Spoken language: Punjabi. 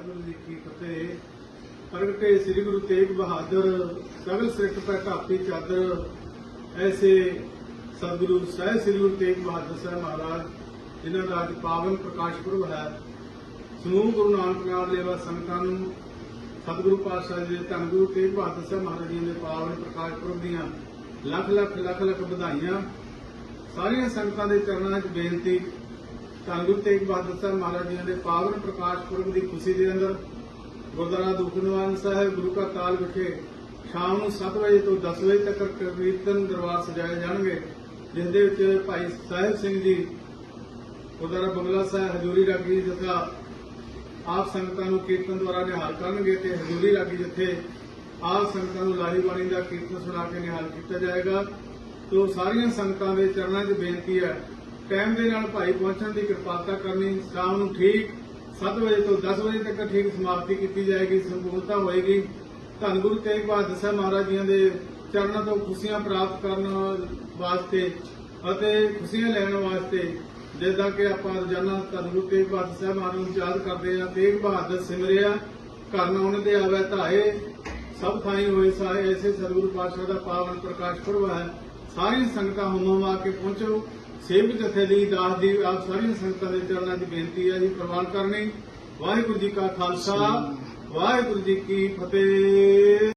ਵਾਹਿਗੁਰੂ ਜੀ ਕੀ ਫਤਿਹ। ਪ੍ਰਗਟੇ ਸ੍ਰੀ ਗੁਰੂ ਤੇਗ ਬਹਾਦਰ ਸਗਲ ਸਿੱਖ ਪੈ ਢਾਪੀ ਚਾਦਰ। ਐਸੇ ਸਤਿਗੁਰੂ ਸਾਹਿਬ ਸ੍ਰੀ ਗੁਰੂ ਤੇਗ ਬਹਾਦਰ ਸਾਹਿਬ ਮਹਾਰਾਜ, ਜਿਨ੍ਹਾਂ ਦਾ ਅੱਜ ਪਾਵਨ ਪ੍ਰਕਾਸ਼ ਪੁਰਬ ਹੈ। ਸਮੂਹ ਗੁਰੂ ਨਾਨਕ ਨਾਮ ਲੇਵਾ ਸੰਗਤਾਂ ਨੂੰ ਸਤਿਗੁਰੂ ਪਾਤਸ਼ਾਹ ਜੀ ਦੇ ਧੰਨ ਗੁਰੂ ਤੇਗ ਬਹਾਦਰ ਸਾਹਿਬ ਮਹਾਰਾਜ ਜੀ ਦੇ ਪਾਵਨ ਪ੍ਰਕਾਸ਼ ਪੁਰਬ ਦੀਆਂ ਲੱਖ ਲੱਖ ਲੱਖ ਲੱਖ ਵਧਾਈਆਂ। ਸਾਰੀਆਂ ਸੰਗਤਾਂ ਦੇ ਚਰਨਾਂ 'ਚ ਬੇਨਤੀ ਧੰਨ ਗੁਰੂ ਤੇਗ ਬਹਾਦਰ ਸਾਹਿਬ ਮਹਾਰਾਜ ਜੀ ਦੇ ਪਾਵਨ ਪ੍ਰਕਾਸ਼ ਪੁਰਬ ਦੀ ਖੁਸ਼ੀ ਦੇ ਅੰਦਰ ਗੁਰਦੁਆਰਾ ਦੁਖਨਿਵਾਰਨ ਸਾਹਿਬ ਗੁਰੂ ਕਾ ਤਾਲ ਵਿਖੇ ਸ਼ਾਮ ਨੂੰ 7 ਵਜੇ ਤੋਂ 10 ਵਜੇ ਤੱਕ ਕੀਰਤਨ ਦਰਬਾਰ ਸਜਾਏ ਜਾਣਗੇ, ਜਿਸ ਦੇ ਵਿੱਚ ਭਾਈ ਸਾਹਿਬ ਸਿੰਘ ਜੀ, ਗੁਰਦੁਆਰਾ ਬੰਗਲਾ ਸਾਹਿਬ ਹਜੂਰੀ ਰਾਗੀ ਜਥਾ ਆਪ ਸੰਗਤਾਂ ਨੂੰ ਕੀਰਤਨ ਦੁਆਰਾ ਨਿਹਾਲ ਕਰਨਗੇ ਤੇ ਹਜੂਰੀ ਰਾਗੀ ਜਿੱਥੇ ਆਪ ਸੰਗਤਾਂ ਨੂੰ ਲਾਲੀ ਬਾਣੀ ਦਾ ਕੀਰਤਨ ਸੁਣਾ ਕੇ ਨਿਹਾਲ ਕੀਤਾ ਜਾਏਗਾ। ਤੋ ਸਾਰੀਆਂ ਸੰਗਤਾਂ ਦੇ ਚਰਨਾਂ 'ਚ ਬੇਨਤੀ ਹੈ ਟਾਈਮ ਦੇ ਨਾਲ ਭਾਈ ਪਹੁੰਚਣ ਦੀ ਕਿਰਪਾਲਤਾ ਕਰਨੀ, ਸ਼ਾਮ ਨੂੰ ਠੀਕ 7 ਵਜੇ ਤੋਂ 10 ਵਜੇ ਤੱਕ ਠੀਕ ਸਮਾਪਤੀ ਕੀਤੀ ਜਾਏਗੀ, ਸੰਪੂਰਨਤਾ ਹੋਏਗੀ। ਧੰਨ ਗੁਰੂ ਤੇਗ ਬਹਾਦਰ ਸਾਹਿਬ ਮਹਾਰਾਜ ਜੀ ਦੇ ਚਰਨਾਂ ਤੋਂ ਖੁਸ਼ੀਆਂ ਪ੍ਰਾਪਤ ਕਰਨ ਵਾਸਤੇ ਅਤੇ ਖੁਸ਼ੀਆਂ ਲੈਣ ਵਾਸਤੇ ਜਿੱਦਾਂ ਕਿ ਆਪਾਂ ਰੋਜ਼ਾਨਾ ਧੰਨ ਗੁਰੂ ਤੇਗ ਬਹਾਦਰ ਸਾਹਿਬ ਮਹਾਰਾਜ ਨੂੰ ਯਾਦ ਕਰਦੇ ਆ ਤੇਗ ਬਹਾਦਰ ਸਿਮਰਿਆ, ਘਰ ਨਾ ਉਹਨਾਂ ਦੇ ਆਵੇ ਧਾਏ, ਸਭ ਥਾਈ ਹੋਏ ਸਾਏ, ਐਸੇ ਸਤਿਗੁਰੂ ਪਾਤਸ਼ਾਹ ਦਾ ਪਾਵਨ ਪ੍ਰਕਾਸ਼ ਪੁਰਬ ਹੈ। ਸਾਰੀਆਂ ਸੰਗਤਾਂ ਹੁਮਮ ਕੇ ਪਹੁੰਚੋ। ਸੇਵਕ ਜਥੇ ਦੀ ਦਾਸ ਦੀ ਆਪ ਸਾਰੀਆਂ ਸੰਗਤਾਂ ਦੇ ਚਰਨਾਂ 'ਚ ਬੇਨਤੀ ਹੈ ਜੀ ਪ੍ਰਵਾਨ ਕਰਨੀ। ਵਾਹਿਗੁਰੂ ਜੀ ਕਾ ਖਾਲਸਾ ਵਾਹਿਗੁਰੂ ਜੀ ਕੀ ਫਤਿਹ।